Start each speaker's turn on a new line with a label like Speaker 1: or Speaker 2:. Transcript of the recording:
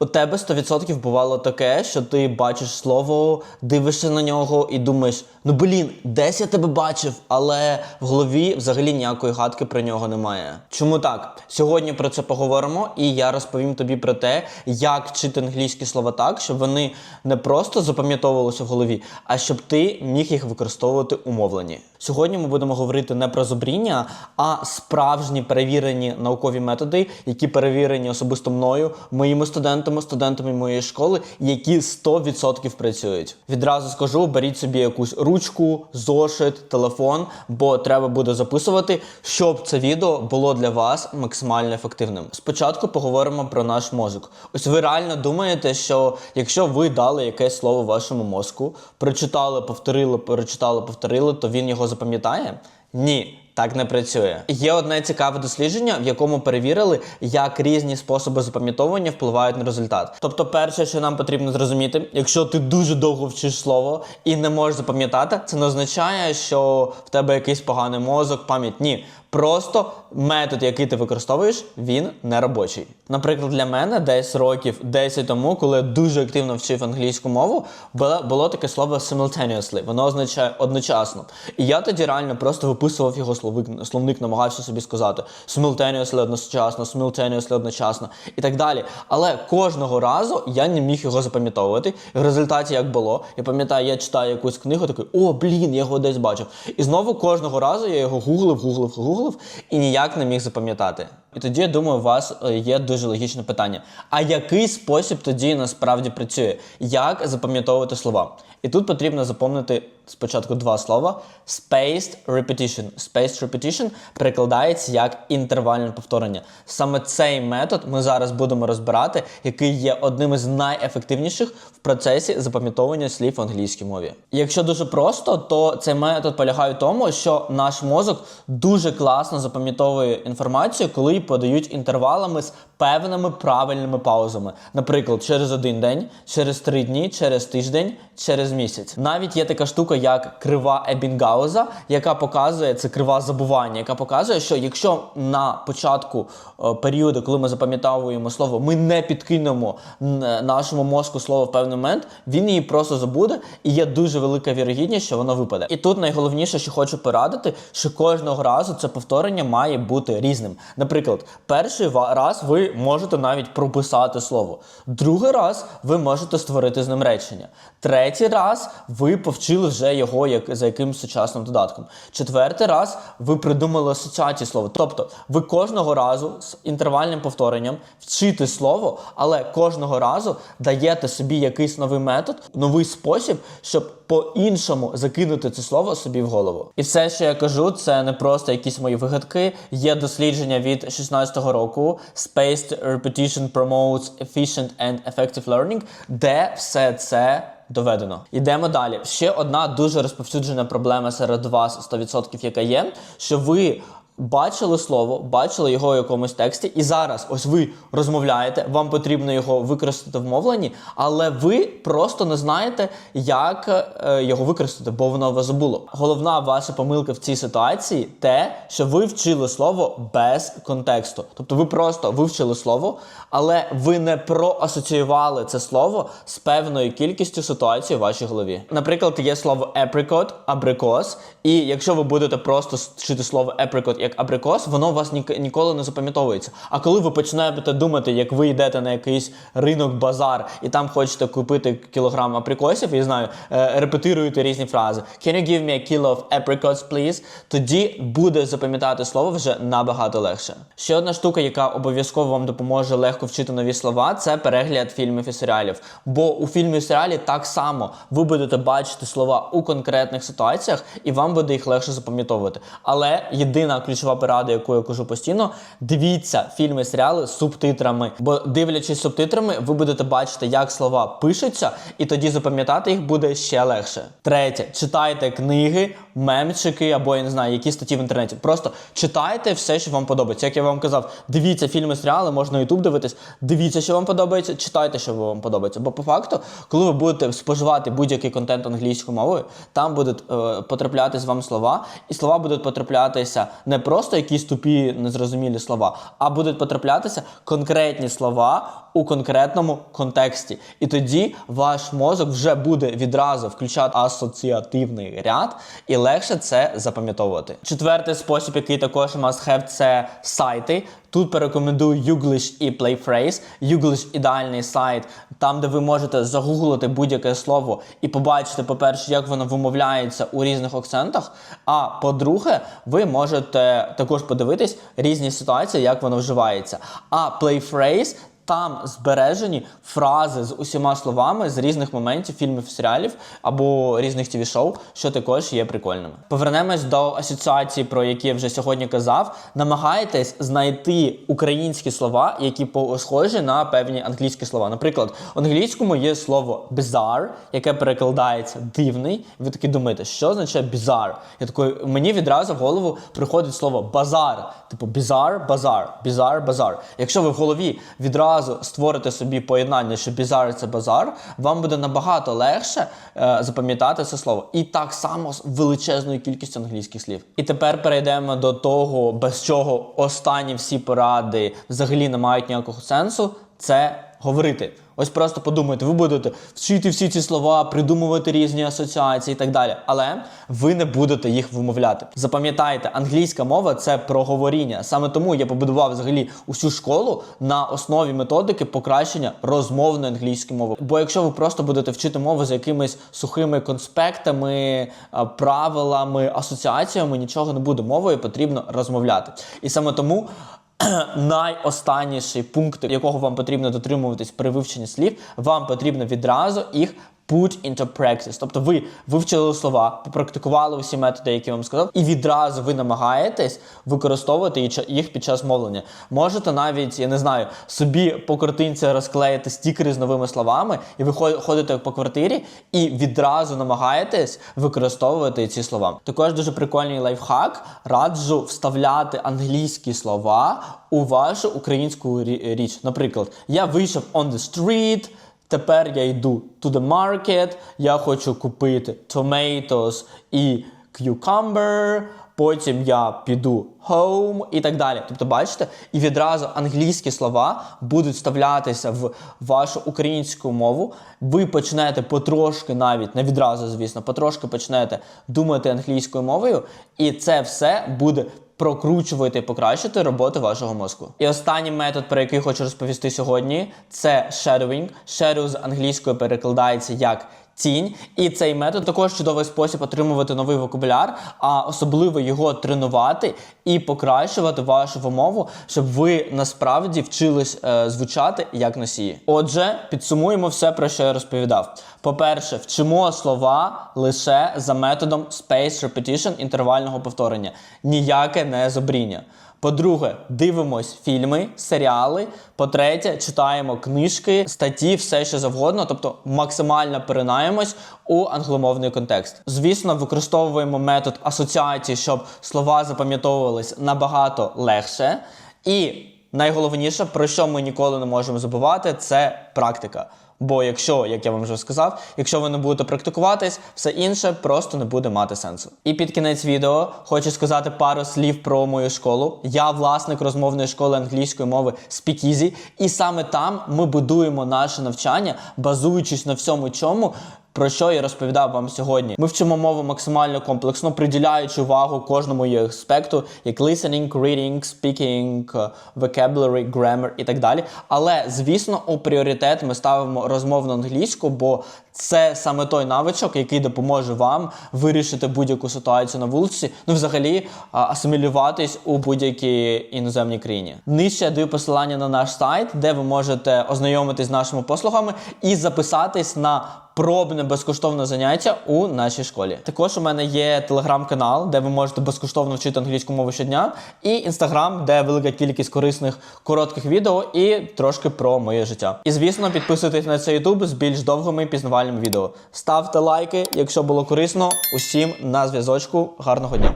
Speaker 1: У тебе 100% бувало таке, що ти бачиш слово, дивишся на нього і думаєш: ну блін, десь я тебе бачив, але в голові взагалі ніякої гадки про нього немає. Чому так? Сьогодні про це поговоримо, і я розповім тобі про те, як вчити англійські слова так, щоб вони не просто запам'ятовувалися в голові, а щоб ти міг їх використовувати у мовленні. Сьогодні ми будемо говорити не про зубріння, а справжні перевірені наукові методи, які перевірені особисто мною, моїми студентами, студентами моєї школи, які 100% працюють. Відразу скажу, беріть собі якусь ручку, зошит, телефон, бо треба буде записувати, щоб це відео було для вас максимально ефективним. Спочатку поговоримо про наш мозок. Ось ви реально думаєте, що якщо ви дали якесь слово вашому мозку, прочитали, повторили, перечитали, повторили, то він його запам'ятає? Ні. Так не працює. Є одне цікаве дослідження, в якому перевірили, як різні способи запам'ятовування впливають на результат. Тобто, перше, що нам потрібно зрозуміти, якщо ти дуже довго вчиш слово і не можеш запам'ятати, це не означає, що в тебе якийсь поганий мозок, пам'ять. Ні. Просто метод, який ти використовуєш, він не робочий. Наприклад, для мене десь років 10 тому, коли я дуже активно вчив англійську мову, було, було таке слово simultaneously. Воно означає одночасно. І я тоді реально просто виписував його словник, словник, намагався собі сказати simultaneously одночасно, simultaneously одночасно і так далі. Але кожного разу я не міг його запам'ятовувати. І в результаті як було, я пам'ятаю, я читаю якусь книгу, такий, о, блін, я його десь бачив. І знову кожного разу я його гуглив, гуглив, гуглив і ніяк не міг запам'ятати. І тоді я думаю, у вас е, є дуже логічне питання: а який спосіб тоді насправді працює? Як запам'ятовувати слова? І тут потрібно запам'ятати спочатку два слова: spaced repetition. Spaced repetition перекладається як інтервальне повторення. Саме цей метод ми зараз будемо розбирати, який є одним із найефективніших в процесі запам'ятовування слів в англійській мові. Якщо дуже просто, то цей метод полягає в тому, що наш мозок дуже класно запам'ятовує інформацію, коли подають інтервалами з певними правильними паузами. Наприклад, через один день, через три дні, через тиждень, через місяць. Навіть є така штука, як крива Ебінгауза, яка показує це крива забування, яка показує, що якщо на початку е, періоду, коли ми запам'ятовуємо слово, ми не підкинемо нашому мозку слово в певний момент, він її просто забуде, і є дуже велика вірогідність, що воно випаде. І тут найголовніше, що хочу порадити, що кожного разу це повторення має бути різним. Наприклад, перший раз ви можете навіть прописати слово, другий раз ви можете створити з ним речення. Третій раз ви повчили вже його як за якимось сучасним додатком. Четвертий раз ви придумали асоціації слова. Тобто ви кожного разу з інтервальним повторенням вчите слово, але кожного разу даєте собі якийсь новий метод, новий спосіб, щоб по-іншому закинути це слово собі в голову. І все, що я кажу, це не просто якісь мої вигадки. Є дослідження від 16-го року Spaced Repetition Promotes Efficient and Effective Learning, де все це доведено. Йдемо далі. Ще одна дуже розповсюджена проблема серед вас 100%, яка є, що ви. Бачили слово, бачили його в якомусь тексті, і зараз ось ви розмовляєте, вам потрібно його використати в мовленні, але ви просто не знаєте, як е, його використати, бо воно вас забуло. Головна ваша помилка в цій ситуації те, що ви вчили слово без контексту. Тобто ви просто вивчили слово, але ви не проасоціювали це слово з певною кількістю ситуацій у вашій голові. Наприклад, є слово apricot, абрикос, і якщо ви будете просто вчити слово apricot як абрикос, воно у вас ні- ніколи не запам'ятовується. А коли ви починаєте думати, як ви йдете на якийсь ринок, базар, і там хочете купити кілограм априкосів, і знаю, е, репетируєте різні фрази. Can you give me a kilo of apricots, please? Тоді буде запам'ятати слово вже набагато легше. Ще одна штука, яка обов'язково вам допоможе легко вчити нові слова, це перегляд фільмів і серіалів. Бо у фільмі і серіалі так само ви будете бачити слова у конкретних ситуаціях, і вам буде їх легше запам'ятовувати. Але єдина ключова порада, яку я кажу постійно, дивіться фільми серіали з субтитрами. Бо дивлячись субтитрами, ви будете бачити, як слова пишуться, і тоді запам'ятати їх буде ще легше. Третє, читайте книги, мемчики або я не знаю, які статті в інтернеті. Просто читайте все, що вам подобається. Як я вам казав, дивіться фільми, серіали, можна ютуб дивитись, дивіться, що вам подобається, читайте, що вам подобається. Бо по факту, коли ви будете споживати будь-який контент англійською мовою, там будуть е, потраплятись вам слова, і слова будуть потраплятися не просто якісь тупі, незрозумілі слова, а будуть потраплятися конкретні слова у конкретному контексті. І тоді ваш мозок вже буде відразу включати асоціативний ряд і легше це запам'ятовувати. Четвертий спосіб, який також must have, це сайти. Тут порекомендую Uglish і Playphrase. Uglish – ідеальний сайт, там, де ви можете загуглити будь-яке слово і побачити, по-перше, як воно вимовляється у різних акцентах. А по-друге, ви можете також подивитись різні ситуації, як воно вживається. А Playphrase – там збережені фрази з усіма словами з різних моментів фільмів, серіалів або різних тв шоу що також є прикольними. Повернемось до асоціації, про які я вже сьогодні казав. Намагайтесь знайти українські слова, які схожі на певні англійські слова. Наприклад, в англійському є слово bizarre, яке перекладається дивний. Ви такі думаєте, що означає bizarre? Я такий, мені відразу в голову приходить слово базар. Типу bizarre, базар, bizarre, базар. Якщо ви в голові відразу створите собі поєднання, що бізар – це базар, вам буде набагато легше е, запам'ятати це слово. І так само з величезною кількістю англійських слів. І тепер перейдемо до того, без чого останні всі поради взагалі не мають ніякого сенсу. Це говорити. Ось просто подумайте, ви будете вчити всі ці слова, придумувати різні асоціації і так далі. Але ви не будете їх вимовляти. Запам'ятайте, англійська мова це проговоріння. Саме тому я побудував взагалі усю школу на основі методики покращення розмовної англійської мови. Бо якщо ви просто будете вчити мову з якимись сухими конспектами, правилами, асоціаціями, нічого не буде. Мовою потрібно розмовляти. І саме тому найостанніший пункт, якого вам потрібно дотримуватись при вивченні слів, вам потрібно відразу їх put into practice. Тобто ви вивчили слова, попрактикували усі методи, які я вам сказав, і відразу ви намагаєтесь використовувати їх- під час мовлення. Можете навіть, я не знаю, собі по картинці розклеїти стікери з новими словами, і ви ходите по квартирі і відразу намагаєтесь використовувати ці слова. Також дуже прикольний лайфхак. Раджу вставляти англійські слова у вашу українську рі- річ. Наприклад, я вийшов on the street. Тепер я йду to the market, я хочу купити tomatoes і cucumber, потім я піду home і так далі. Тобто, бачите, і відразу англійські слова будуть вставлятися в вашу українську мову. Ви почнете потрошки, навіть не відразу, звісно, потрошки почнете думати англійською мовою, і це все буде прокручувати покращити роботу вашого мозку. І останній метод, про який хочу розповісти сьогодні, це shadowing. Shadow з англійської перекладається як тінь. І цей метод також чудовий спосіб отримувати новий вокабуляр, а особливо його тренувати і покращувати вашу вимову, щоб ви насправді вчились е, звучати як носії. Отже, підсумуємо все, про що я розповідав. По-перше, вчимо слова лише за методом space repetition інтервального повторення. Ніяке не зобріння. По-друге, дивимось фільми, серіали. По-третє, читаємо книжки, статті, все що завгодно, тобто максимально перенаємось у англомовний контекст. Звісно, використовуємо метод асоціації, щоб слова запам'ятовувались набагато легше. І найголовніше, про що ми ніколи не можемо забувати, це практика. Бо якщо, як я вам вже сказав, якщо ви не будете практикуватись, все інше просто не буде мати сенсу. І під кінець відео хочу сказати пару слів про мою школу. Я власник розмовної школи англійської мови Speakeasy, і саме там ми будуємо наше навчання, базуючись на всьому чому. Про що я розповідав вам сьогодні? Ми вчимо мову максимально комплексно, приділяючи увагу кожному її аспекту, як listening, reading, speaking, vocabulary, grammar і так далі. Але звісно, у пріоритет ми ставимо розмовну англійську, бо це саме той навичок, який допоможе вам вирішити будь-яку ситуацію на вулиці, ну взагалі асимілюватись у будь-якій іноземній країні. Нижче я даю посилання на наш сайт, де ви можете ознайомитись з нашими послугами і записатись на пробне безкоштовне заняття у нашій школі. Також у мене є телеграм-канал, де ви можете безкоштовно вчити англійську мову щодня, і інстаграм, де велика кількість корисних коротких відео і трошки про моє життя. І звісно, підписуйтесь на цей ютуб з більш довгими пізнавальними відео. Ставте лайки, якщо було корисно. Усім на зв'язочку. Гарного дня!